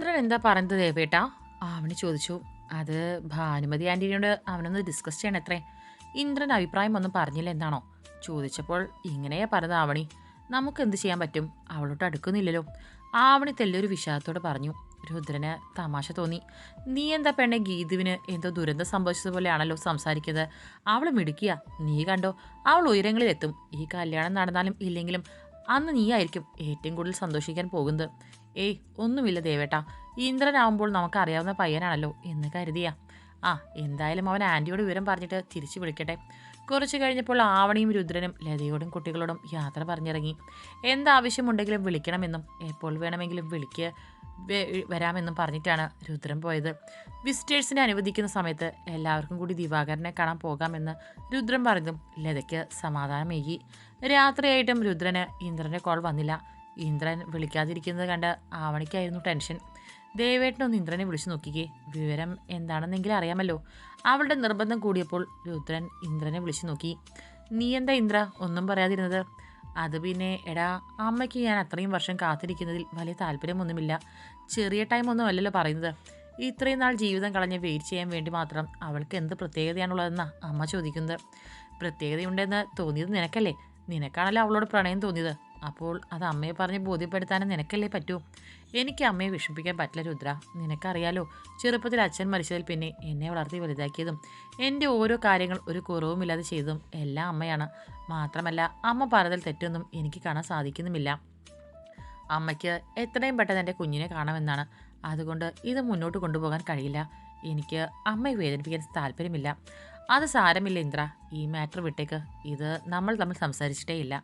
ഇന്ദ്രൻ എന്താ പറയുന്നത് ദേവേട്ടാ അവന് ചോദിച്ചു. അത് ഭാനുമതി ആന്റീനോട് അവനൊന്ന് ഡിസ്കസ് ചെയ്യണം എത്രേ. ഇന്ദ്രൻ അഭിപ്രായം ഒന്നും പറഞ്ഞില്ല എന്നാണോ ചോദിച്ചപ്പോൾ ഇങ്ങനെയാ പറഞ്ഞത് ആവണി. നമുക്ക് എന്ത് ചെയ്യാൻ പറ്റും? അവളോട്ട് അടുക്കുന്നില്ലല്ലോ. ആവണി തെല്ലൊരു വിഷാദത്തോട് പറഞ്ഞു. രുദ്രന് തമാശ തോന്നി. നീ എന്താ പെണ്ണെ ഗീതുവിന് എന്തോ ദുരന്തം സംഭവിച്ചതുപോലെയാണല്ലോ സംസാരിക്കുന്നത്? അവൾ മിടുക്കിയ. നീ കണ്ടോ? അവൾ ഉയരങ്ങളിലെത്തും. ഈ കല്യാണം നടന്നാലും ഇല്ലെങ്കിലും അന്ന് നീയായിരിക്കും ഏറ്റവും കൂടുതൽ സന്തോഷിക്കാൻ പോകുന്നത്. ഏയ് ഒന്നുമില്ല ദേവേട്ടാ. ഇന്ദ്രനാവുമ്പോൾ നമുക്കറിയാവുന്ന പയ്യനാണല്ലോ എന്ന് കരുതിയാ. ആ എന്തായാലും അവൻ ആന്റിയോട് വിവരം പറഞ്ഞിട്ട് തിരിച്ചു വിളിക്കട്ടെ. കുറച്ച് കഴിഞ്ഞപ്പോൾ ആവണിയും രുദ്രനും ലതയോടും കുട്ടികളോടും യാത്ര പറഞ്ഞിറങ്ങി. എന്താവശ്യമുണ്ടെങ്കിലും വിളിക്കണമെന്നും എപ്പോൾ വേണമെങ്കിലും വിളിക്ക്. വെ- വരാമെന്നും പറഞ്ഞിട്ടാണ് രുദ്രൻ പോയത്. വിസിറ്റേഴ്സിനെ അനുവദിക്കുന്ന സമയത്ത് എല്ലാവർക്കും കൂടി ദിവാകരനെ കാണാൻ പോകാമെന്ന് രുദ്രൻ പറഞ്ഞതും ലതയ്ക്ക് സമാധാനമേകി. രാത്രിയായിട്ടും രുദ്രന് ഇന്ദ്രന്റെ കോൾ വന്നില്ല. ഇന്ദ്രൻ വിളിക്കാതിരിക്കുന്നത് കണ്ട് ആവണിക്കായിരുന്നു ടെൻഷൻ ദേവേട്ടനൊന്ന് ഇന്ദ്രനെ വിളിച്ചു നോക്കിക്കേ. വിവരം എന്താണെന്നെങ്കിലും അറിയാമല്ലോ. അവളുടെ നിർബന്ധം കൂടിയപ്പോൾ രുദ്രൻ ഇന്ദ്രനെ വിളിച്ചു നോക്കി. നീ എന്താ ഇന്ദ്ര? ഒന്നും പറയാതിരുന്നത്. അത് പിന്നെ എടാ അമ്മയ്ക്ക് ഞാൻ അത്രയും വർഷം കാത്തിരിക്കുന്നതിൽ വലിയ താല്പര്യമൊന്നുമില്ല. ചെറിയ ടൈം ഒന്നും അല്ലല്ലോ പറയുന്നത്. ഇത്രയും നാൾ ജീവിതം കളഞ്ഞ് വെയിറ്റ് ചെയ്യാൻ വേണ്ടി മാത്രം അവൾക്ക് എന്ത് പ്രത്യേകതയാണുള്ളതെന്നാ അമ്മ ചോദിക്കുന്നത്. പ്രത്യേകതയുണ്ടെന്ന് തോന്നിയത് നിനക്കല്ലേ? നിനക്കാണല്ലോ അവളോട് പ്രണയം തോന്നിയത്. അപ്പോൾ അത് അമ്മയെ പറഞ്ഞ് ബോധ്യപ്പെടുത്താനും നിനക്കല്ലേ പറ്റൂ? എനിക്ക് അമ്മയെ വിഷമിപ്പിക്കാൻ പറ്റില്ല രുദ്ര. നിനക്കറിയാലോ ചെറുപ്പത്തിൽ അച്ഛൻ മരിച്ചതിൽ പിന്നെ എന്നെ വളർത്തി വലുതാക്കിയതും എന്റെ ഓരോ കാര്യങ്ങൾ ഒരു കുറവുമില്ലാതെ ചെയ്തതും എല്ലാം അമ്മയാണ്. മാത്രമല്ല അമ്മ പറഞ്ഞതിൽ തെറ്റൊന്നും എനിക്ക് കാണാൻ സാധിക്കുന്നുമില്ല. അമ്മയ്ക്ക് എത്രയും പെട്ടെന്ന് എന്റെ കുഞ്ഞിനെ കാണാമെന്നാണ്. അതുകൊണ്ട് ഇത് മുന്നോട്ട് കൊണ്ടുപോകാൻ കഴിയില്ല. എനിക്ക് അമ്മയെ വേദനിപ്പിക്കാൻ താല്പര്യമില്ല. അത് സാരമില്ല ഇന്ദ്ര. ഈ മാറ്റർ വിട്ടേക്ക്. ഇത് നമ്മൾ തമ്മിൽ സംസാരിച്ചിട്ടേ ഇല്ല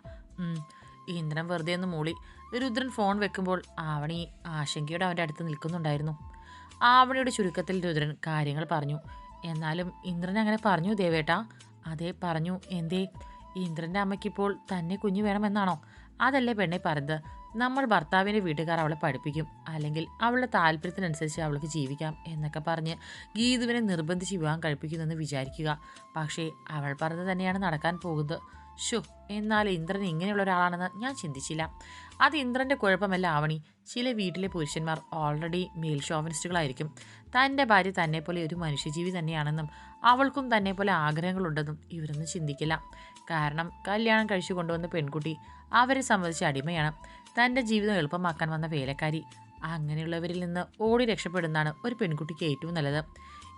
ഇന്ദ്രൻ വെറുതെ ഒന്ന് മൂളി. രുദ്രൻ ഫോൺ വെക്കുമ്പോൾ ആവണി ആശങ്കയോടെ അവന്റെ അടുത്ത് നിൽക്കുന്നുണ്ടായിരുന്നു. ആവണിയുടെ ചുരുക്കത്തിൽ രുദ്രൻ കാര്യങ്ങൾ പറഞ്ഞു. എന്നാലും ഇന്ദ്രൻ അങ്ങനെ പറഞ്ഞു ദേവേട്ടാ. അതെ പറഞ്ഞു എന്തേ ഇന്ദ്രന്റെ അമ്മയ്ക്കിപ്പോൾ തന്നെ കുഞ്ഞു വേണമെന്നാണോ? അതല്ലേ പെണ്ണെ പറഞ്ഞത്. നമ്മൾ ഭർത്താവിന്റെ വീട്ടുകാർ അവളെ പഠിപ്പിക്കും. അല്ലെങ്കിൽ അവളുടെ താല്പര്യത്തിനനുസരിച്ച് അവൾക്ക് ജീവിക്കാം എന്നൊക്കെ പറഞ്ഞ് ഗീതുവിനെ നിർബന്ധിച്ച് വിവാഹം എന്ന് വിചാരിക്കുക. പക്ഷേ അവൾ പറഞ്ഞത് തന്നെയാണ് നടക്കാൻ പോകുന്നത്. ഷോ എന്നാൽ ഇന്ദ്രൻ ഇങ്ങനെയുള്ള ഒരാളാണെന്ന് ഞാൻ ചിന്തിച്ചില്ല. അത് ഇന്ദ്രന്റെ കുഴപ്പമല്ല ആവണി. ചില വീട്ടിലെ പുരുഷന്മാർ ഓൾറെഡി മെയിൽ ഷോവനിസ്റ്റുകളായിരിക്കും തന്റെ ഭാര്യ തന്നെപ്പോലെ പോലെ ഒരു മനുഷ്യജീവി തന്നെയാണെന്നും അവൾക്കും തന്നെപ്പോലെ പോലെ ആഗ്രഹങ്ങളുണ്ടെന്നും ഇവരൊന്നും ചിന്തിക്കില്ല. കാരണം കല്യാണം കഴിച്ചു കൊണ്ടുവന്ന പെൺകുട്ടി അവരെ സംബന്ധിച്ച് അടിമയാണ്. തന്റെ ജീവിതം എളുപ്പമാക്കാൻ വന്ന വേലക്കാരി. അങ്ങനെയുള്ളവരിൽ നിന്ന് ഓടി രക്ഷപ്പെടുന്നതാണ് ഒരു പെൺകുട്ടിക്ക് ഏറ്റവും നല്ലത്.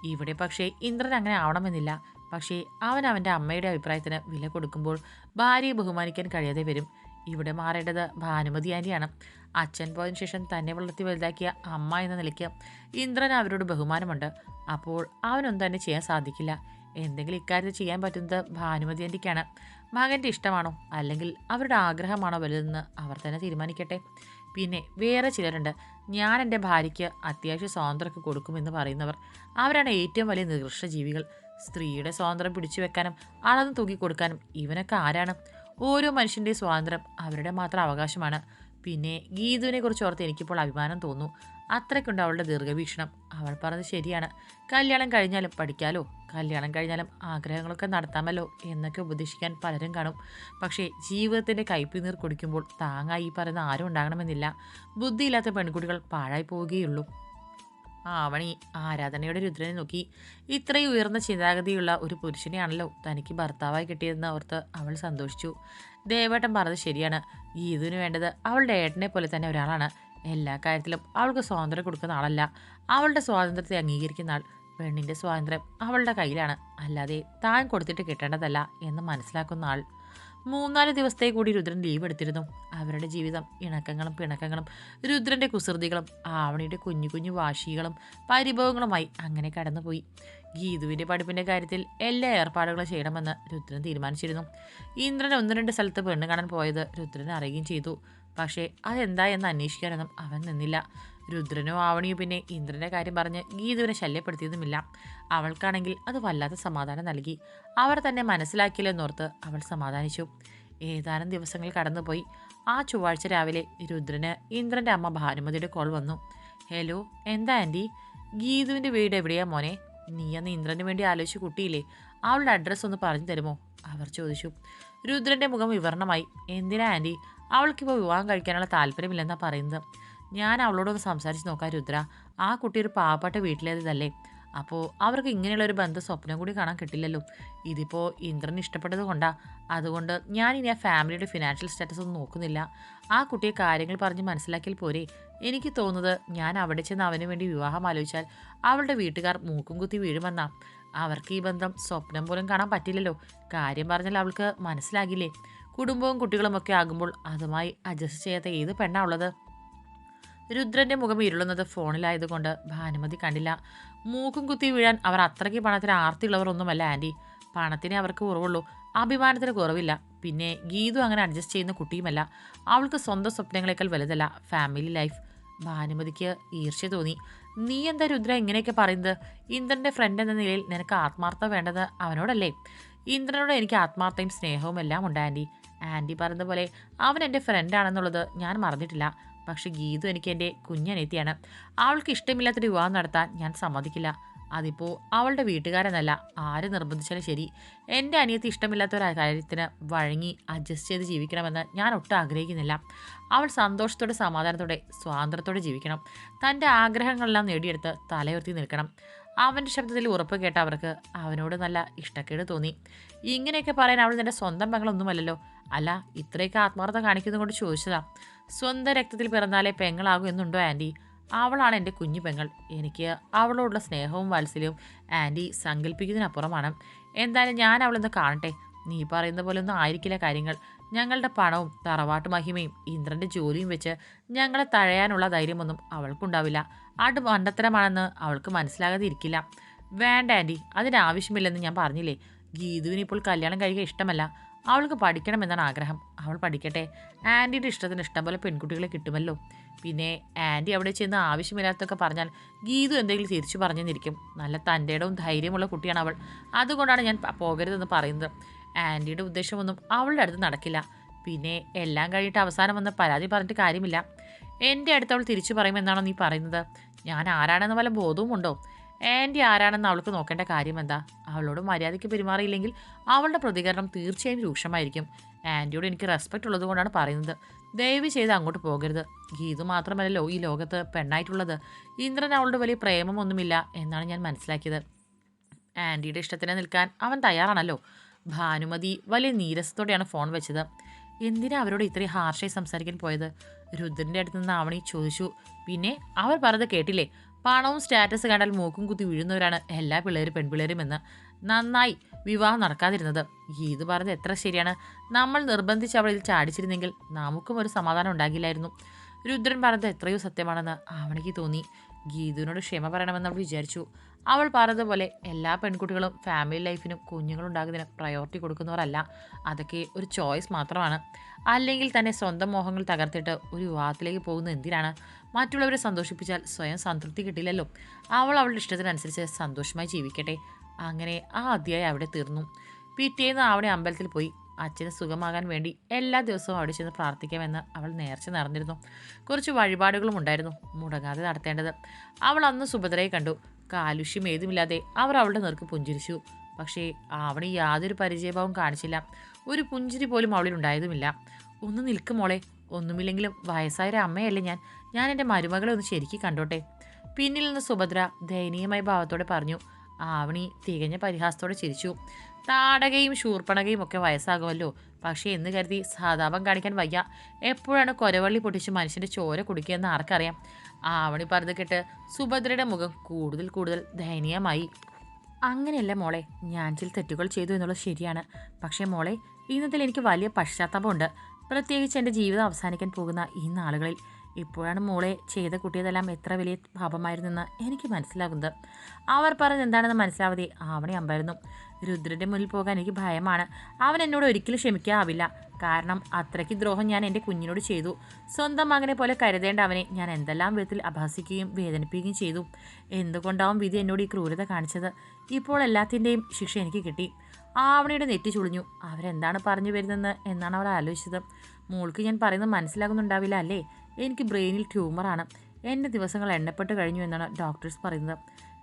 ഇവിടെ പക്ഷേ ഇന്ദ്രൻ അങ്ങനെ ആവണമെന്നില്ല. പക്ഷേ അവൻ അവന്റെ അമ്മയുടെ അഭിപ്രായത്തിന് വില കൊടുക്കുമ്പോൾ ഭാര്യയെ ബഹുമാനിക്കാൻ കഴിയാതെ വരും. ഇവിടെ മാറേണ്ടത് ഭാനുമതി ആന്റിയാണ് അച്ഛൻ പോയതിനു ശേഷം തന്നെ വളർത്തി വലുതാക്കിയ അമ്മ എന്ന നിലയ്ക്ക് ഇന്ദ്രൻ അവരോട് ബഹുമാനമുണ്ട്. അപ്പോൾ അവനൊന്നും തന്നെ ചെയ്യാൻ സാധിക്കില്ല. എന്തെങ്കിലും ഇക്കാര്യത്തിൽ ചെയ്യാൻ പറ്റുന്നത് ഭാനുമതി ആന്റിക്കാണ് മകന്റെ ഇഷ്ടമാണോ? അല്ലെങ്കിൽ അവരുടെ ആഗ്രഹമാണോ വലുതെന്ന് അവർ തന്നെ തീരുമാനിക്കട്ടെ. പിന്നെ വേറെ ചിലരുണ്ട്. ഞാൻ എന്റെ ഭാര്യയ്ക്ക് അത്യാവശ്യ സ്വാതന്ത്ര്യമൊക്കെ കൊടുക്കുമെന്ന് പറയുന്നവർ. അവരാണ് ഏറ്റവും വലിയ നികൃഷ്ട ജീവികൾ. സ്ത്രീയുടെ സ്വാതന്ത്ര്യം പിടിച്ചു വെക്കാനും അളന്ന് തൂക്കി കൊടുക്കാനും ഇവനൊക്കെ ആരാണ്? ഓരോ മനുഷ്യന്റെ സ്വാതന്ത്ര്യം അവരുടെ മാത്രം അവകാശമാണ്. പിന്നെ ഗീതുവിനെ കുറിച്ച് ഓർത്ത് എനിക്കിപ്പോൾ അഭിമാനം തോന്നുന്നു. അത്രയ്ക്കുണ്ട് അവളുടെ ദീർഘവീക്ഷണം. അവൾ പറഞ്ഞത് ശരിയാണ്. കല്യാണം കഴിഞ്ഞാലും പഠിക്കാലോ കല്യാണം കഴിഞ്ഞാലും ആഗ്രഹങ്ങളൊക്കെ നടത്താമല്ലോ എന്നൊക്കെ ഉപദേശിക്കാൻ പലരും കാണും. പക്ഷേ ജീവിതത്തിന്റെ കൈപ്പിനീർ കുടിക്കുമ്പോൾ താങ്ങായി പറയുന്ന ആരും ഉണ്ടാകണമെന്നില്ല. ബുദ്ധിയില്ലാത്ത പെൺകുട്ടികൾ പാഴായി പോവുകയുള്ളൂ. ആവണി ആരാധനയുടെ രുദ്രനെ നോക്കി. ഇത്രയും ഉയർന്ന ചിന്താഗതിയുള്ള ഒരു പുരുഷനെയാണല്ലോ തനിക്ക് ഭർത്താവായി കിട്ടിയതെന്ന് ഓർത്ത് അവൾ സന്തോഷിച്ചു. ദേവേട്ടൻ പറഞ്ഞത് ശരിയാണ്. ഗീതുവിന് വേണ്ടത് അവളുടെ ഏട്ടനെ പോലെ തന്നെ ഒരാളാണ്. എല്ലാ കാര്യത്തിലും അവൾക്ക് സ്വാതന്ത്ര്യം കൊടുക്കുന്ന ആളല്ല. അവളുടെ സ്വാതന്ത്ര്യത്തെ അംഗീകരിക്കുന്ന ആൾ പെണ്ണിന്റെ സ്വാതന്ത്ര്യം അവളുടെ കയ്യിലാണ്. അല്ലാതെ താൻ കൊടുത്തിട്ട് കിട്ടേണ്ടതല്ല എന്ന് മനസ്സിലാക്കുന്ന ആൾ. മൂന്നാൽ ദിവസത്തെ കൂടി രുദ്രൻ ലീവ് എടുത്തിരുന്നു. അവരുടെ ജീവിതം ഇണക്കങ്ങളും പിണക്കങ്ങളും രുദ്രന്റെ കുസൃതികളും ആവണിയുടെ കുഞ്ഞു കുഞ്ഞു വാശികളും പരിഭവങ്ങളുമായി അങ്ങനെ കടന്നുപോയി. ഗീതുവിന്റെ പഠിപ്പിന്റെ കാര്യത്തിൽ എല്ലാ ഏർപ്പാടുകളും ചെയ്യണമെന്ന് രുദ്രൻ തീരുമാനിച്ചിരുന്നു. ഇന്ദ്രൻ ഒന്ന് രണ്ട് സ്ഥലത്ത് പെണ്ണ് കാണാൻ പോയത് രുദ്രൻ അറിയുകയും ചെയ്തു. പക്ഷേ അതെന്താ എന്ന് അന്വേഷിക്കാനൊന്നും അവൻ നിന്നില്ല. രുദ്രനോ ആവണിയോ പിന്നെ ഇന്ദ്രന്റെ കാര്യം പറഞ്ഞ് ഗീതുവിനെ ശല്യപ്പെടുത്തിയതുമില്ല. അവൾക്കാണെങ്കിൽ അത് വല്ലാത്ത സമാധാനം നൽകി. അവർ തന്നെ മനസ്സിലാക്കിയില്ലെന്നോർത്ത് അവൾ സമാധാനിച്ചു. ഏതാനും ദിവസങ്ങൾ കടന്നുപോയി. ആ ചൊവ്വാഴ്ച രാവിലെ രുദ്രന് ഇന്ദ്രന്റെ അമ്മ ഭാനുമതിയുടെ കോൾ വന്നു. ഹലോ എന്താ ആന്റി ഗീതുവിന്റെ വീട് എവിടെയാ മോനെ? നീ അന്ന് ഇന്ദ്രന് വേണ്ടി ആലോചിച്ച് കുട്ടിയില്ലേ? അവളുടെ അഡ്രസ്സ് ഒന്ന് പറഞ്ഞു തരുമോ? അവർ ചോദിച്ചു. രുദ്രന്റെ മുഖം വിവരണമായി. എന്തിനാ ആന്റി അവൾക്കിപ്പോൾ വിവാഹം കഴിക്കാനുള്ള താല്പര്യമില്ലെന്നാണ് പറയുന്നത്. ഞാൻ അവളോടൊന്ന് സംസാരിച്ച് നോക്കാം രുദ്ര. ആ കുട്ടി ഒരു പാവപ്പെട്ട വീട്ടിലേതല്ലേ അപ്പോൾ അവർക്ക് ഇങ്ങനെയുള്ളൊരു ബന്ധം സ്വപ്നം കൂടി കാണാൻ കിട്ടില്ലല്ലോ. ഇതിപ്പോൾ ഇന്ദ്രൻ ഇഷ്ടപ്പെട്ടത് കൊണ്ടാ. അതുകൊണ്ട് ഞാൻ ഇനി ആ ഫാമിലിയുടെ ഫിനാൻഷ്യൽ സ്റ്റാറ്റസ് ഒന്നും നോക്കുന്നില്ല. ആ കുട്ടിയെ കാര്യങ്ങൾ പറഞ്ഞ് മനസ്സിലാക്കിയാൽ പോരെ. എനിക്ക് തോന്നുന്നത് ഞാൻ അവിടെ ചെന്ന് അവന് വേണ്ടി വിവാഹം ആലോചിച്ചാൽ അവളുടെ വീട്ടുകാർ മൂക്കും കുത്തി വീഴുമെന്നാ അവർക്ക് ഈ ബന്ധം സ്വപ്നം പോലും കാണാൻ പറ്റില്ലല്ലോ. കാര്യം പറഞ്ഞാൽ അവൾക്ക് മനസ്സിലാകില്ലേ? കുടുംബവും കുട്ടികളും ഒക്കെ ആകുമ്പോൾ അതുമായി അഡ്ജസ്റ്റ് ചെയ്യാത്ത ഏത് പെണ്ണാ ഉള്ളത്? രുദ്രന്റെ മുഖം ഇരുളുന്നത് ഫോണിലായതുകൊണ്ട് ഭാനുമതി കണ്ടില്ല. മൂക്കും കുത്തി വീഴാൻ അവർ അത്രയ്ക്ക് പണത്തിന് ആർത്തിയുള്ളവർ ഒന്നുമല്ല ആന്റി പണത്തിനെ അവർക്ക് കുറവുള്ളൂ. അഭിമാനത്തിന് കുറവില്ല. പിന്നെ ഗീതു അങ്ങനെ അഡ്ജസ്റ്റ് ചെയ്യുന്ന കുട്ടിയുമല്ല. അവൾക്ക് സ്വന്തം സ്വപ്നങ്ങളെക്കാൾ വലുതല്ല ഫാമിലി ലൈഫ് ഭാനുമതിക്ക് ഈർഷ്യ തോന്നി. നീ എന്താ രുദ്ര ഇങ്ങനെയൊക്കെ പറയുന്നത്? ഇന്ദ്രന്റെ ഫ്രണ്ട് എന്ന നിലയിൽ നിനക്ക് ആത്മാർത്ഥത വേണ്ടത് അവനോടല്ലേ? ഇന്ദ്രനോട് എനിക്ക് ആത്മാർത്ഥയും സ്നേഹവും എല്ലാം ഉണ്ട് ആന്റി ആന്റി പറഞ്ഞതുപോലെ പോലെ അവൻ എന്റെ ഫ്രണ്ടാണെന്നുള്ളത് ഞാൻ മറന്നിട്ടില്ല. പക്ഷെ ഗീതു എനിക്ക് എന്റെ കുഞ്ഞനെത്തിയാണ്. അവൾക്ക് ഇഷ്ടമില്ലാത്തൊരു വിവാഹം നടത്താൻ ഞാൻ സമ്മതിക്കില്ല. അതിപ്പോൾ അവളുടെ വീട്ടുകാരെന്നല്ല ആര് നിർബന്ധിച്ചാലും ശരി. എന്റെ അനിയത്തി ഇഷ്ടമില്ലാത്ത ഒരു കാര്യത്തിന് വഴങ്ങി അഡ്ജസ്റ്റ് ചെയ്ത് ജീവിക്കണമെന്ന് ഞാൻ ഒട്ടും ആഗ്രഹിക്കുന്നില്ല. അവൾ സന്തോഷത്തോടെ സമാധാനത്തോടെ സ്വാതന്ത്ര്യത്തോടെ ജീവിക്കണം. തന്റെ ആഗ്രഹങ്ങളെല്ലാം നേടിയെടുത്ത് തലയുർത്തി നിൽക്കണം. അവന്റെ ശബ്ദത്തിൽ ഉറപ്പ് കേട്ട അവർക്ക് അവനോട് നല്ല ഇഷ്ടക്കേട് തോന്നി. ഇങ്ങനെയൊക്കെ പറയാൻ അവൾ നിന്റെ സ്വന്തം മകളൊന്നുമല്ലല്ലോ അല്ല ഇത്രയൊക്കെ ആത്മാർത്ഥത കാണിക്കുന്നതുകൊണ്ട് ചോദിച്ചതാ. സ്വന്തം രക്തത്തിൽ പിറന്നാലേ പെങ്ങളാകും എന്നുണ്ടോ ആന്റി അവളാണ് എന്റെ കുഞ്ഞു പെങ്ങൾ. എനിക്ക് അവളോടുള്ള സ്നേഹവും വാത്സല്യവും ആന്റി സങ്കല്പിക്കുന്നതിനപ്പുറമാണ് എന്തായാലും ഞാൻ അവളൊന്ന് കാണട്ടെ. നീ പറയുന്ന പോലെ ഒന്നും ആയിരിക്കില്ല കാര്യങ്ങൾ. ഞങ്ങളുടെ പണവും തറവാട്ട് മഹിമയും ഇന്ദ്രന്റെ ജോലിയും വെച്ച് ഞങ്ങളെ തഴയാനുള്ള ധൈര്യമൊന്നും അവൾക്കുണ്ടാവില്ല. അത് മണ്ടത്തരമാണെന്ന് അവൾക്ക് മനസ്സിലാകാതെ ഇരിക്കില്ല വേണ്ട ആന്റി അതിനാവശ്യമില്ലെന്ന് ഞാൻ പറഞ്ഞില്ലേ? ഗീതുവിന് ഇപ്പോൾ കല്യാണം കഴിക്കാൻ ഇഷ്ടമല്ല. അവൾക്ക് പഠിക്കണമെന്നാണ് ആഗ്രഹം. അവൾ പഠിക്കട്ടെ. ആന്റിയുടെ ഇഷ്ടത്തിന് ഇഷ്ടം പോലെ പെൺകുട്ടികളെ കിട്ടുമല്ലോ. പിന്നെ ആന്റി അവിടെ ചെന്ന് ആവശ്യമില്ലാത്തൊക്കെ പറഞ്ഞാൽ ഗീതു എന്തെങ്കിലും തിരിച്ചു പറഞ്ഞെന്നിരിക്കും. നല്ല തന്റെ ഇടവും ധൈര്യമുള്ള കുട്ടിയാണ് അവൾ. അതുകൊണ്ടാണ് ഞാൻ പോകരുതെന്ന് പറയുന്നത്. ആന്റിയുടെ ഉദ്ദേശമൊന്നും അവളുടെ അടുത്ത് നടക്കില്ല. പിന്നെ എല്ലാം കഴിഞ്ഞിട്ട് അവസാനം വന്ന പരാതി പറഞ്ഞിട്ട് കാര്യമില്ല. എന്റെ അടുത്ത് അവൾ തിരിച്ചു പറയുമെന്നാണോ നീ പറയുന്നത്? ഞാൻ ആരാണെന്ന് വല്ല ബോധവും ഉണ്ടോ ആന്റി ആരാണെന്ന് അവൾക്ക് നോക്കേണ്ട കാര്യം എന്താ അവളോട് മര്യാദയ്ക്ക് പെരുമാറിയില്ലെങ്കിൽ അവളുടെ പ്രതികരണം തീർച്ചയായും രൂക്ഷമായിരിക്കും. ആന്റിയോട് എനിക്ക് റെസ്പെക്റ്റ് ഉള്ളത് കൊണ്ടാണ് പറയുന്നത്. ദയവ് ചെയ്ത് അങ്ങോട്ട് പോകരുത്. ഗീതു മാത്രമല്ലല്ലോ ഈ ലോകത്ത് പെണ്ണായിട്ടുള്ളത്. ഇന്ദ്രൻ അവളുടെ വലിയ പ്രേമമൊന്നുമില്ല എന്നാണ് ഞാൻ മനസ്സിലാക്കിയത്. ആന്റിയുടെ ഇഷ്ടത്തിന് നിൽക്കാൻ അവൻ തയ്യാറാണല്ലോ. ഭാനുമതി വലിയ നീരസത്തോടെയാണ് ഫോൺ വെച്ചത്. എന്തിനാ അവരോട് ഇത്രയും ഹാർഷായി സംസാരിക്കാൻ പോയത്? രുദ്രന്റെ അടുത്ത് നിന്ന് ആവണി ചോദിച്ചു. പിന്നെ അവർ പറഞ്ഞത് കേട്ടില്ലേ? പണവും സ്റ്റാറ്റസ് കണ്ടാൽ മൂക്കും കുത്തി വീഴുന്നവരാണ് എല്ലാ പിള്ളേരും പെൺപിള്ളേരും എന്ന് നന്നായി വിവാഹം നടക്കാതിരുന്നത്. ഇത് പറഞ്ഞത് എത്ര ശരിയാണ്? നമ്മൾ നിർബന്ധിച്ച് അവളിൽ ചാടിച്ചിരുന്നെങ്കിൽ നമുക്കും ഒരു സമാധാനം ഉണ്ടാകില്ലായിരുന്നു. രുദ്രൻ പറഞ്ഞത് എത്രയോ സത്യമാണെന്ന് ആവണിക്ക് തോന്നി. ഗീതുവിനോട് ക്ഷമ പറയണമെന്ന് അവൾ വിചാരിച്ചു. അവൾ പറഞ്ഞതുപോലെ എല്ലാ പെൺകുട്ടികളും ഫാമിലി ലൈഫിനും കുഞ്ഞുങ്ങളുണ്ടാകുന്നതിന് പ്രയോറിറ്റി കൊടുക്കുന്നവരല്ല. അതൊക്കെ ഒരു ചോയ്സ് മാത്രമാണ്. അല്ലെങ്കിൽ തന്നെ സ്വന്തം മോഹങ്ങൾ തകർത്തിട്ട് ഒരു വിവാഹത്തിലേക്ക് പോകുന്നത് എന്തിനാണ്? മറ്റുള്ളവരെ സന്തോഷിപ്പിച്ചാൽ സ്വയം സംതൃപ്തി കിട്ടില്ലല്ലോ. അവൾ അവളുടെ ഇഷ്ടത്തിനനുസരിച്ച് സന്തോഷമായി ജീവിക്കട്ടെ. അങ്ങനെ ആ അധ്യായം അവിടെ തീർന്നു. പിറ്റേന്ന് അവിടെ അമ്പലത്തിൽ പോയി. അച്ഛന് സുഖമാകാൻ വേണ്ടി എല്ലാ ദിവസവും അവിടെ ചെന്ന് പ്രാർത്ഥിക്കാമെന്ന് അവൾ നേർച്ച നടന്നിരുന്നു. കുറച്ച് വഴിപാടുകളും ഉണ്ടായിരുന്നു മുടങ്ങാതെ നടത്തേണ്ടത്. അവൾ അന്ന് സുഭദ്രയെ കണ്ടു. കാലുഷ്യം ഏതുമില്ലാതെ അവർ അവളുടെ നേർക്ക് പുഞ്ചിരിച്ചു. പക്ഷേ അവന് യാതൊരു പരിചയഭാവം കാണിച്ചില്ല. ഒരു പുഞ്ചിരി പോലും അവളിൽ ഉണ്ടായതുമില്ല. ഒന്ന് നിൽക്ക് മോളെ. ഒന്നുമില്ലെങ്കിലും വയസ്സായ ഒരു അമ്മയല്ലേ ഞാൻ. ഞാൻ എന്റെ മരുമകളെ ഒന്ന് ശരിക്കും കണ്ടോട്ടെ. പിന്നിൽ നിന്ന് സുഭദ്ര ദയനീയമായ ഭാവത്തോടെ പറഞ്ഞു. ആവണി തികഞ്ഞ പരിഹാസത്തോടെ ചിരിച്ചു. താടകയും ശൂർപ്പണകയും ഒക്കെ വയസ്സാകുമല്ലോ. പക്ഷേ എന്ന് കരുതി സഹതാപം കാണിക്കാൻ വയ്യ. എപ്പോഴാണ് കൊരവള്ളി പൊട്ടിച്ച് മനുഷ്യന്റെ ചോര കുടിക്കുകയെന്ന് ആർക്കറിയാം. ആവണി പറഞ്ഞു കേട്ട് സുഭദ്രയുടെ മുഖം കൂടുതൽ കൂടുതൽ ദയനീയമായി. അങ്ങനെയല്ല മോളെ ഞാൻ ചില തെറ്റുകൾ ചെയ്തു എന്നുള്ളത് ശരിയാണ്. പക്ഷേ മോളെ ഇന്നത്തിൽ എനിക്ക് വലിയ പശ്ചാത്താപമുണ്ട് പ്രത്യേകിച്ച് എന്റെ ജീവിതം അവസാനിക്കാൻ പോകുന്ന ഈ നാളുകളിൽ. ഇപ്പോഴാണ് മോളെ ചെയ്ത കുട്ടിയതെല്ലാം എത്ര വലിയ പാപമായിരുന്നെന്ന് എനിക്ക് മനസ്സിലാകുന്നത്. അവർ പറഞ്ഞത് എന്താണെന്ന് മനസ്സിലാവാതെ ആവണി അമ്പായിരുന്നു രുദ്രന്റെ മുന്നിൽ പോകാൻ എനിക്ക് ഭയമാണ്. അവൻ എന്നോട് ഒരിക്കലും ക്ഷമിക്കാവില്ല. കാരണം അത്രയ്ക്ക് ദ്രോഹം ഞാൻ എന്റെ കുഞ്ഞിനോട് ചെയ്തു. സ്വന്തം മകനെ പോലെ കരുതേണ്ട അവനെ ഞാൻ എന്തെല്ലാം വിധത്തിൽ അപഹസിക്കുകയും വേദനിപ്പിക്കുകയും ചെയ്തു. എന്തുകൊണ്ടാവും വിധി എന്നോട് ഈ ക്രൂരത കാണിച്ചത്? ഇപ്പോൾ എല്ലാത്തിന്റെയും ശിക്ഷ എനിക്ക് കിട്ടി. ആവണിയുടെ നെറ്റി ചുളിഞ്ഞു. അവരെന്താണ് പറഞ്ഞു വരുന്നതെന്ന് എന്നാണ് അവൾ ആലോചിച്ചത്. മോൾക്ക് ഞാൻ പറയുന്നത് മനസ്സിലാകുന്നുണ്ടാവില്ല അല്ലേ? എനിക്ക് ബ്രെയിനിൽ ട്യൂമറാണ്. എന്റെ ദിവസങ്ങൾ എണ്ണപ്പെട്ട് കഴിഞ്ഞു എന്നാണ് ഡോക്ടേഴ്സ് പറയുന്നത്.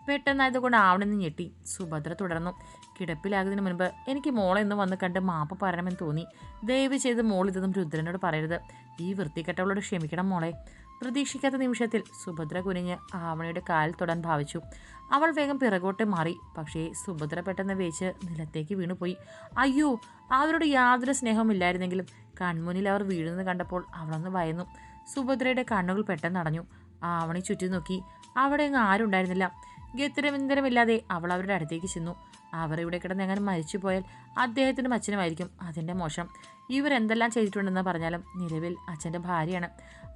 പെട്ടെന്നായതുകൊണ്ട് ആവണെന്ന് ഞെട്ടി. സുഭദ്ര തുടർന്നു. കിടപ്പിലാകുന്നതിന് മുൻപ് എനിക്ക് മോളെ ഒന്ന് വന്ന് കണ്ട് മാപ്പ് പറയണമെന്ന് തോന്നി. ദയവ് ചെയ്ത് മോൾ ഇതൊന്നും രുദ്രനോട് പറയരുത്. ഈ വൃത്തിക്കെട്ടവളോട് ക്ഷമിക്കണം മോളെ. പ്രതീക്ഷിക്കാത്ത നിമിഷത്തിൽ സുഭദ്ര കുനിഞ്ഞ് ആവണയുടെ കാൽ തൊടാൻ ഭാവിച്ചു. അവൾ വേഗം പിറകോട്ട് മാറി. പക്ഷേ സുഭദ്ര പെട്ടെന്ന് വേച്ച് നിലത്തേക്ക് വീണുപോയി. അയ്യോ അവരോട് യാതൊരു സ്നേഹമില്ലായിരുന്നെങ്കിലും കൺമുന്നിൽ അവർ വീഴുന്നത് കണ്ടപ്പോൾ അവളൊന്ന് ഭയന്നു. സുഭദ്രയുടെ കണ്ണുകൾ പെട്ടെന്ന് അടഞ്ഞു. ആവണി ചുറ്റി നോക്കി അവിടെ അങ്ങ് ആരും ഗത്തിരമിന്തരമില്ലാതെ അവൾ അവരുടെ അടുത്തേക്ക് ചെന്നു. അവർ ഇവിടെ കിടന്ന് എങ്ങനെ മരിച്ചു പോയാൽ അദ്ദേഹത്തിനും അച്ഛനുമായിരിക്കും അതിന്റെ മോശം. ഇവർ എന്തെല്ലാം ചെയ്തിട്ടുണ്ടെന്ന് പറഞ്ഞാലും നിലവിൽ അച്ഛന്റെ ഭാര്യയാണ്.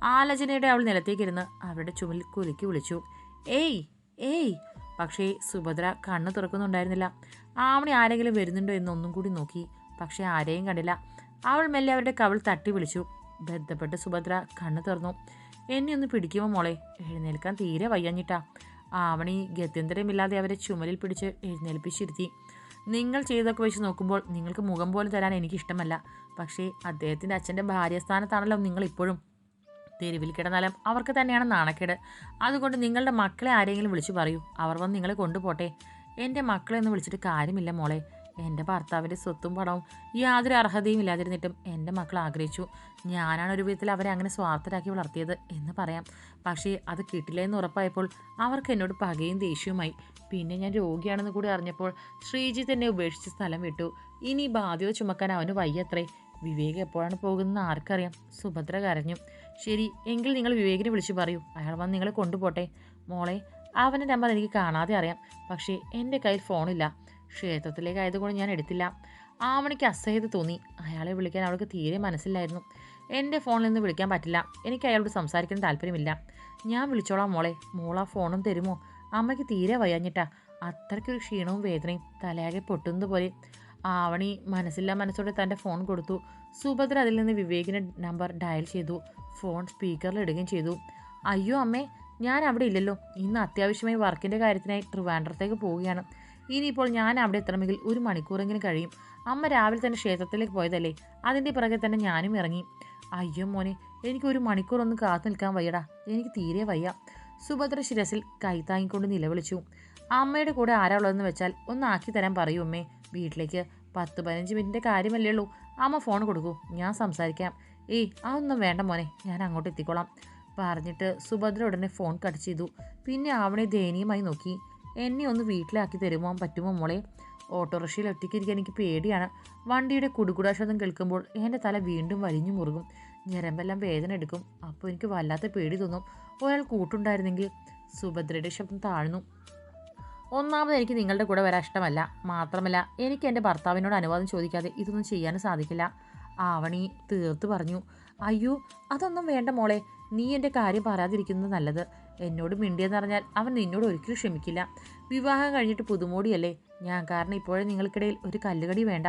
ആലോചനയുടെ അവൾ നിലത്തേക്കിരുന്ന് അവരുടെ ചുമലിൽ കുലുക്കി വിളിച്ചു. ഏയ് ഏയ്. പക്ഷേ സുഭദ്ര കണ്ണ് തുറക്കുന്നുണ്ടായിരുന്നില്ല. ആവണി ആരെങ്കിലും വരുന്നുണ്ടോ എന്നൊന്നും കൂടി നോക്കി. പക്ഷേ ആരെയും കണ്ടില്ല. അവൾ മെല്ലെ അവരുടെ കവൾ തട്ടി വിളിച്ചു. ബന്ധപ്പെട്ട് സുഭദ്ര കണ്ണ് തുറന്നു. എന്നെ ഒന്ന് പിടിക്കുമോ മോളെ? എഴുന്നേൽക്കാൻ തീരെ വയ്യഞ്ഞിട്ടാ. ആവണി ഗത്യന്തരമില്ലാതെ അവരെ ചുമലിൽ പിടിച്ച് എഴുന്നേൽപ്പിച്ചിരുത്തി. നിങ്ങൾ ചെയ്തൊക്കെ വെച്ച് നോക്കുമ്പോൾ നിങ്ങൾക്ക് മുഖം പോലെ തരാൻ എനിക്കിഷ്ടമല്ല. പക്ഷേ അദ്ദേഹത്തിന്റെ അച്ഛന്റെ ഭാര്യസ്ഥാനത്താണല്ലോ നിങ്ങൾ ഇപ്പോഴും തെരുവിൽ കിടന്നാലും അവർക്ക് തന്നെയാണ് നാണക്കേട്. അതുകൊണ്ട് നിങ്ങളുടെ മക്കളെ ആരെങ്കിലും വിളിച്ചു പറയൂ. അവർ വന്ന് നിങ്ങളെ കൊണ്ടുപോട്ടെ. എന്റെ മക്കളെ ഒന്ന് വിളിച്ചിട്ട് കാര്യമില്ല മോളെ. എന്റെ ഭർത്താവിന്റെ സ്വത്തും പണവും യാതൊരു അർഹതയും ഇല്ലാതിരുന്നിട്ടും എന്റെ മക്കൾ ആഗ്രഹിച്ചു. ഞാനാണ് ഒരു വിധത്തിൽ അവരെ അങ്ങനെ സ്വാർത്ഥരാക്കി വളർത്തിയത് എന്ന് പറയാം. പക്ഷേ അത് കിട്ടില്ല എന്ന് ഉറപ്പായപ്പോൾ അവർക്ക് എന്നോട് പകയും ദേഷ്യവുമായി. പിന്നെ ഞാൻ രോഗിയാണെന്ന് കൂടി അറിഞ്ഞപ്പോൾ ശ്രീജിത്ത് തന്നെ ഉപേക്ഷിച്ച് സ്ഥലം വിട്ടു. ഇനി ബാധ്യത ചുമക്കാൻ അവന് വയ്യത്രേ. വിവേക് എപ്പോഴാണ് പോകുന്നത് ആർക്കറിയാം. സുഭദ്ര കരഞ്ഞു. ശരി എങ്കിൽ നിങ്ങൾ വിവേകിനെ വിളിച്ചു പറയൂ. അയാൾ വന്ന് നിങ്ങളെ കൊണ്ടുപോട്ടെ. മോളെ അവന്റെ നമ്പർ എനിക്ക് കാണാതെ അറിയാം. പക്ഷേ എന്റെ കയ്യിൽ ഫോണില്ല. ക്ഷേത്രത്തിലേക്ക് ആയതുകൊണ്ട് ഞാൻ എടുത്തില്ല. ആവണിക്ക് അസഹ്യത തോന്നി. അയാളെ വിളിക്കാൻ അവൾക്ക് തീരെ മനസ്സിലായിരുന്നു എന്റെ ഫോണിൽ നിന്ന് വിളിക്കാൻ പറ്റില്ല. എനിക്ക് അയാളോട് സംസാരിക്കാൻ താല്പര്യമില്ല. ഞാൻ വിളിച്ചോളാം മോളെ. മോളാ ഫോണും തരുമോ? അമ്മയ്ക്ക് തീരെ വയ്യാഞ്ഞിട്ടാ. അത്രയ്ക്കൊരു ക്ഷീണവും വേദനയും തലയാകെ പൊട്ടുന്നത് പോലെ. ആവണി മനസ്സില്ല മനസ്സോടെ തന്റെ ഫോൺ കൊടുത്തു. സുഭദ്ര അതിൽ നിന്ന് വിവേകിന്റെ നമ്പർ ഡയൽ ചെയ്തു. ഫോൺ സ്പീക്കറിൽ ഇടുകയും ചെയ്തു. അയ്യോ അമ്മേ ഞാൻ അവിടെ ഇല്ലല്ലോ. ഇന്ന് അത്യാവശ്യമായി വർക്കിന്റെ കാര്യത്തിനായി ട്രിവാൻഡ്രത്തേക്ക് പോവുകയാണ്. ഇനിയിപ്പോൾ ഞാൻ അവിടെ എത്തണമെങ്കിൽ ഒരു മണിക്കൂറെങ്കിലും കഴിയും. അമ്മ രാവിലെ തന്നെ ക്ഷേത്രത്തിലേക്ക് പോയതല്ലേ? അതിന്റെ പിറകെ തന്നെ ഞാനും ഇറങ്ങി. അയ്യോ മോനെ എനിക്ക് ഒരു മണിക്കൂർ ഒന്ന് കാത്തു നിൽക്കാൻ വയ്യടാ. എനിക്ക് തീരെ വയ്യ. സുഭദ്ര ശിരസിൽ കൈത്താങ്ങിക്കൊണ്ട് നിലവിളിച്ചു. അമ്മയുടെ കൂടെ ആരാ ഉള്ളതെന്ന് വെച്ചാൽ ഒന്ന് ആക്കി തരാൻ പറയൂ അമ്മേ. വീട്ടിലേക്ക് പത്ത് പതിനഞ്ച് മിനിറ്റിന്റെ കാര്യമല്ലേ ഉള്ളൂ. അമ്മ ഫോൺ കൊടുക്കൂ. ഞാൻ സംസാരിക്കാം. ഏയ് അതൊന്നും വേണ്ട മോനെ. ഞാൻ അങ്ങോട്ട് എത്തിക്കോളാം. പറഞ്ഞിട്ട് സുഭദ്ര ഉടനെ ഫോൺ കട്ട് ചെയ്തു. പിന്നെ അവനെ ദയനീയമായി നോക്കി. എന്നെ ഒന്ന് വീട്ടിലാക്കി തരുമോ? പറ്റുമോ മോളെ? ഓട്ടോറിക്ഷയിൽ ഒറ്റയ്ക്കിരിക്കാൻ എനിക്ക് പേടിയാണ്. വണ്ടിയുടെ കുടുകുടാശബ്ദം കേൾക്കുമ്പോൾ എന്റെ തല വീണ്ടും വലിഞ്ഞു മുറുകും. ഞരമ്പെല്ലാം വേദന എടുക്കും. അപ്പോൾ എനിക്ക് വല്ലാത്ത പേടി തോന്നും. ഒരാൾ കൂട്ടുണ്ടായിരുന്നെങ്കിൽ സുഭദ്രയുടെ ശബ്ദം താഴ്ന്നു. ഒന്നാമത് എനിക്ക് നിങ്ങളുടെ കൂടെ വരാൻ ഇഷ്ടമല്ല. മാത്രമല്ല എനിക്ക് എന്റെ ഭർത്താവിനോട് അനുവാദം ചോദിക്കാതെ ഇതൊന്നും ചെയ്യാനും സാധിക്കില്ല. ആവണി തീർത്ത് പറഞ്ഞു. അയ്യോ അതൊന്നും വേണ്ട മോളെ. നീ എന്റെ കാര്യം പറയാതിരിക്കുന്നത് നല്ലത്. എന്നോട് മിണ്ടിയെന്ന് പറഞ്ഞാൽ അവൻ നിന്നോട് ഒരിക്കലും ക്ഷമിക്കില്ല. വിവാഹം കഴിഞ്ഞിട്ട് പുതുമോടിയല്ലേ? ഞാൻ കാരണം ഇപ്പോഴേ നിങ്ങൾക്കിടയിൽ ഒരു കല്ലുകടി വേണ്ട.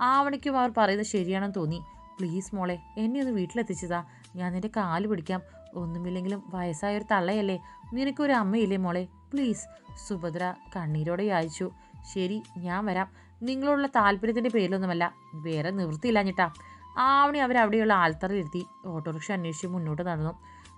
ആവണിക്കും അവർ പറയുന്നത് ശരിയാണെന്ന് തോന്നി. പ്ലീസ് മോളെ എന്നെ ഒന്ന് വീട്ടിലെത്തിച്ചതാ. ഞാൻ നിന്റെ കാൽ പിടിക്കാം. ഒന്നുമില്ലെങ്കിലും വയസ്സായ ഒരു തള്ളയല്ലേ? നിനക്കൊരു അമ്മയില്ലേ മോളെ? പ്ലീസ്. സുഭദ്ര കണ്ണീരോടെ യാചിച്ചു. ശരി ഞാൻ വരാം. നിങ്ങളോടുള്ള താല്പര്യത്തിന്റെ പേരിലൊന്നുമല്ല. വേറെ നിവൃത്തിയില്ലാഞ്ഞിട്ടാ ആവണി അവരവിടെയുള്ള ആൽത്തറയിലെത്തി. ഓട്ടോറിക്ഷ അന്വേഷിച്ച് മുന്നോട്ട് നടന്നു.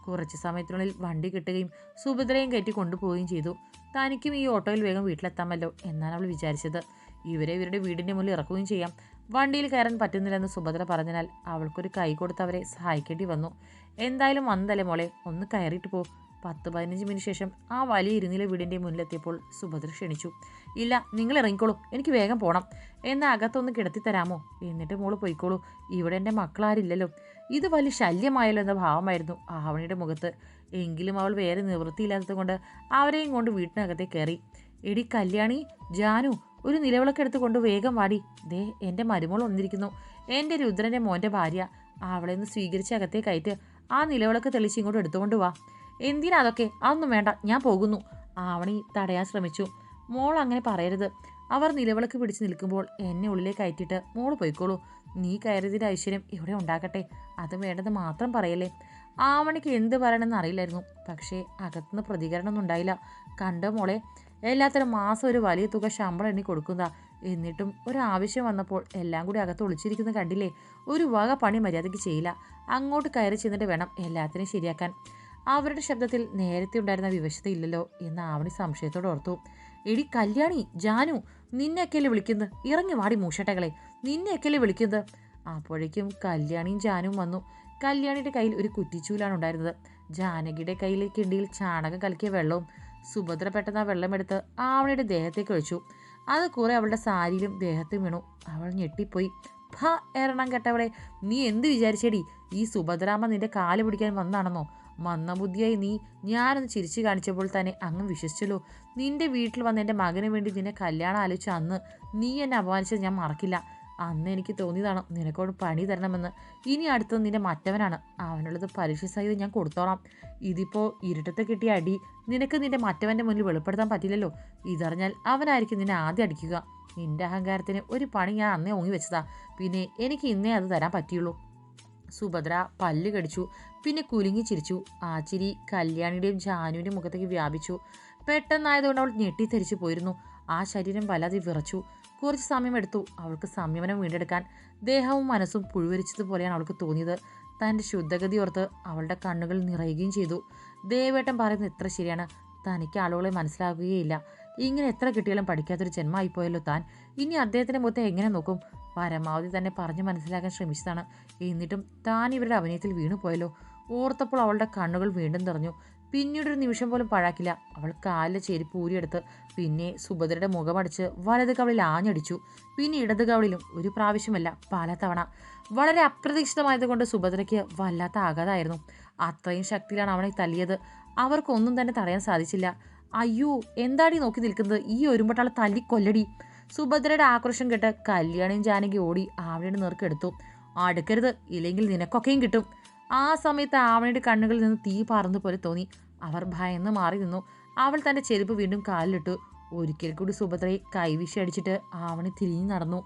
കുറച്ച് സമയത്തിനുള്ളിൽ വണ്ടി കിട്ടുകയും സുഭദ്രയും കയറ്റി കൊണ്ടുപോവുകയും ചെയ്തു. തനിക്കും ഈ ഓട്ടോയിൽ വേഗം വീട്ടിലെത്താമല്ലോ എന്നാണ് അവൾ വിചാരിച്ചത്. ഇവരെ ഇവരുടെ വീടിന്റെ മുന്നിൽ ഇറക്കുകയും ചെയ്യാം. വണ്ടിയിൽ കയറാൻ പറ്റുന്നില്ലെന്ന് സുഭദ്ര പറഞ്ഞതിനാൽ അവൾക്കൊരു കൈ കൊടുത്ത് അവരെ സഹായിക്കേണ്ടി വന്നു. എന്തായാലും വന്നതല്ലേ മോളെ ഒന്ന് കയറിയിട്ട് പോ. പത്ത് പതിനഞ്ച് മിനിറ്റ് ശേഷം ആ വലിയ ഇരുന്നിലെ വീടിന്റെ മുന്നിലെത്തിയപ്പോൾ സുഭദ്ര ക്ഷണിച്ചു. ഇല്ല നിങ്ങൾ ഇറങ്ങിക്കോളൂ എനിക്ക് വേഗം പോകണം എന്നാൽ അകത്തൊന്ന് കിടത്തി തരാമോ? എന്നിട്ട് മോൾ പോയിക്കോളൂ. ഇവിടെ എന്റെ മക്കളാരില്ലല്ലോ. ഇത് വലിയ ശല്യമായല്ലോ എന്ന ഭാവമായിരുന്നു ആവണിയുടെ മുഖത്ത്. എങ്കിലും അവൾ വേറെ നിവൃത്തിയില്ലാത്തത് കൊണ്ട് അവരെയും കൊണ്ട് വീട്ടിനകത്തെ കയറി. എടി കല്യാണി ജാനു ഒരു നിലവിളക്ക് എടുത്ത് കൊണ്ട് വേഗം വാടി. ദേ എന്റെ മരുമോൾ വന്നിരിക്കുന്നു. എന്റെ രുദ്രന്റെ മോന്റെ ഭാര്യ. അവളെ ഒന്ന് സ്വീകരിച്ച് അകത്തെ കയറ്റ്. ആ നിലവിളക്ക് തെളിച്ച് ഇങ്ങോട്ട് എടുത്തുകൊണ്ട് വാ. എന്തിനാ അതൊക്കെ? അതൊന്നും വേണ്ട. ഞാൻ പോകുന്നു. ആവണി തടയാൻ ശ്രമിച്ചു. മോൾ അങ്ങനെ പറയരുത്. അവർ നിലവിളക്ക് പിടിച്ച് നിൽക്കുമ്പോൾ എന്നെ ഉള്ളിലേക്ക് കയറ്റിയിട്ട് മോൾ പോയിക്കോളൂ. നീ കയറിയതിന്റെ ഐശ്വര്യം ഇവിടെ ഉണ്ടാക്കട്ടെ അത് വേണ്ടത് മാത്രം പറയല്ലേ? ആവണിക്ക് എന്ത് പറയണമെന്ന് അറിയില്ലായിരുന്നു. പക്ഷേ അകത്തുനിന്ന് പ്രതികരണമൊന്നും ഉണ്ടായില്ല. കണ്ട മോളെ? എല്ലാത്തരം മാസം ഒരു വലിയ തുക ശമ്പളം എണ്ണി കൊടുക്കുന്ന എന്നിട്ടും ഒരാവശ്യം വന്നപ്പോൾ എല്ലാം കൂടി അകത്ത് ഒളിച്ചിരിക്കുന്നത് കണ്ടില്ലേ? ഒരു വക പണി മര്യാദയ്ക്ക് ചെയ്യില്ല. അങ്ങോട്ട് കയറി ചെന്നിട്ട് വേണം എല്ലാത്തിനും ശരിയാക്കാൻ. അവരുടെ ശബ്ദത്തിൽ നേരത്തെ ഉണ്ടായിരുന്ന വിവശത ഇല്ലല്ലോ എന്ന് ആവണി സംശയത്തോടെ ഓർത്തു. എടി കല്യാണി ജാനു നിന്നെയൊക്കെയല്ലേ വിളിക്കുന്നത്? ഇറങ്ങി വാടി മൂഷട്ടകളെ നിന്നെയൊക്കെയല്ലേ വിളിക്കുന്നത്? അപ്പോഴേക്കും കല്യാണിയും ജാനും വന്നു. കല്യാണിയുടെ കയ്യിൽ ഒരു കുറ്റിച്ചൂലാണ് ഉണ്ടായിരുന്നത്. ജാനകിയുടെ കയ്യിൽ കിണ്ടിയിൽ ചാണകം കലക്കിയ വെള്ളവും സുഭദ്ര പെട്ടെന്ന് ആ വെള്ളമെടുത്ത് ആവണിയുടെ ദേഹത്തേക്ക് ഒഴിച്ചു. അത് കുറെ അവളുടെ സാരിയിലും ദേഹത്തും വീണു. അവൾ ഞെട്ടിപ്പോയി. ഭ എറണം കെട്ടവളെ നീ എന്ത് വിചാരിച്ചേടി? ഈ സുഭദ്രാമ നിന്റെ കാൽ പിടിക്കാൻ വന്നാണെന്നോ? മന്ദബുദ്ധിയായി നീ ഞാനൊന്ന് ചിരിച്ചു കാണിച്ചപ്പോൾ തന്നെ അങ്ങ് വിശ്വസിച്ചല്ലോ. നിന്റെ വീട്ടിൽ വന്ന എന്റെ മകന് വേണ്ടി നിന്നെ കല്യാണം ആലോചിച്ച അന്ന് നീ എന്നെ അപമാനിച്ചത് ഞാൻ മറക്കില്ല. അന്ന് എനിക്ക് തോന്നിയതാണ് നിനക്കോട് പണി തരണമെന്ന്. ഇനി അടുത്തത് നിന്റെ മറ്റവനാണ്. അവനുള്ളത് പരീക്ഷ സഹിതം ഞാൻ കൊടുത്തോളാം. ഇതിപ്പോൾ ഇരുട്ടത്ത് കിട്ടിയ അടി നിനക്ക് നിന്റെ മറ്റവന്റെ മുന്നിൽ വെളിപ്പെടുത്താൻ പറ്റില്ലല്ലോ. ഇതറിഞ്ഞാൽ അവനായിരിക്കും നിന്നെ ആദ്യം അടിക്കുക. നിന്റെ അഹങ്കാരത്തിന് ഒരു പണി ഞാൻ അന്നേ ഓങ്ങി വെച്ചതാ. പിന്നെ എനിക്ക് ഇന്നേ അത് തരാൻ പറ്റിയുള്ളൂ. സുഭദ്ര പല്ല് കടിച്ചു. പിന്നെ കുലുങ്ങി ചിരിച്ചു. ആ ചിരി കല്യാണിയുടെയും ജാനുവിന്റെയും മുഖത്തേക്ക് വ്യാപിച്ചു. പെട്ടെന്നായതുകൊണ്ട് അവൾ ഞെട്ടിത്തെരിച്ചു പോയിരുന്നു. ആ ശരീരം വല്ലാതെ വിറച്ചു. കുറച്ച് സമയം എടുത്തു. അവൾക്ക് സംയമനം വീണ്ടെടുക്കാൻ ദേഹവും മനസ്സും പുഴുവരിച്ചതുപോലെയാണ് അവൾക്ക് തോന്നിയത്. തന്റെ ശുദ്ധഗതി ഓർത്ത് അവളുടെ കണ്ണുകൾ നിറയുകയും ചെയ്തു. ദേവേട്ടൻ പറയുന്നത് എത്ര ശരിയാണ്. തനിക്ക് ആളുകളെ മനസ്സിലാകുകയില്ല. ഇങ്ങനെ എത്ര കിട്ടിയാലും പഠിക്കാത്തൊരു ജന്മമായിപ്പോയല്ലോ താൻ. ഇനി അദ്ദേഹത്തിന്റെ മുഖത്തെ എങ്ങനെ നോക്കും? പരമാവധി തന്നെ പറഞ്ഞു മനസ്സിലാക്കാൻ ശ്രമിച്ചതാണ്. എന്നിട്ടും താൻ ഇവരുടെ അഭിനയത്തിൽ വീണുപോയല്ലോ. ഓർത്തപ്പോൾ അവളുടെ കണ്ണുകൾ വീണ്ടും നിറഞ്ഞു. പിന്നീടൊരു നിമിഷം പോലും പഴാക്കില്ല. അവൾ കാലിലെ ചെരുപ്പ് ഊരിയെടുത്ത് പിന്നെ സുഭദ്രയുടെ മുഖമടിച്ച് വലത് കവളിൽ ആഞ്ഞടിച്ചു. പിന്നെ ഇടത് കവളിലും ഒരു പ്രാവശ്യമല്ല പല തവണ. വളരെ അപ്രതീക്ഷിതമായതുകൊണ്ട് സുഭദ്രയ്ക്ക് വല്ലാത്ത ആഘാതമായിരുന്നു. അത്രയും ശക്തിയിലാണ് അവനെ തല്ലിയത്. അവർക്കൊന്നും തന്നെ തടയാൻ സാധിച്ചില്ല. അയ്യോ എന്താടി നോക്കി നിൽക്കുന്നത്? ഈ ഒരുമ്പട്ടാളെ തല്ലി കൊല്ലടി. സുഭദ്രയുടെ ആക്രോശം കേട്ട് കല്യാണിയും ജാനകി ഓടി ആവണിയുടെ നേർക്കെടുത്തു അടുക്കരുത് ഇല്ലെങ്കിൽ നിനക്കൊക്കെയും കിട്ടും. ആ സമയത്ത് ആവണിയുടെ കണ്ണുകളിൽ നിന്ന് തീ പാർന്ന പോലെ തോന്നി. അവർ ഭയന്ന് മാറി നിന്നു. അവൾ തന്റെ ചെരുപ്പ് വീണ്ടും കാലിലിട്ടു. ഒരിക്കൽ കൂടി സുഭദ്രയെ കൈവീശി അടിച്ചിട്ട് ആവണി തിരിഞ്ഞു നടന്നു.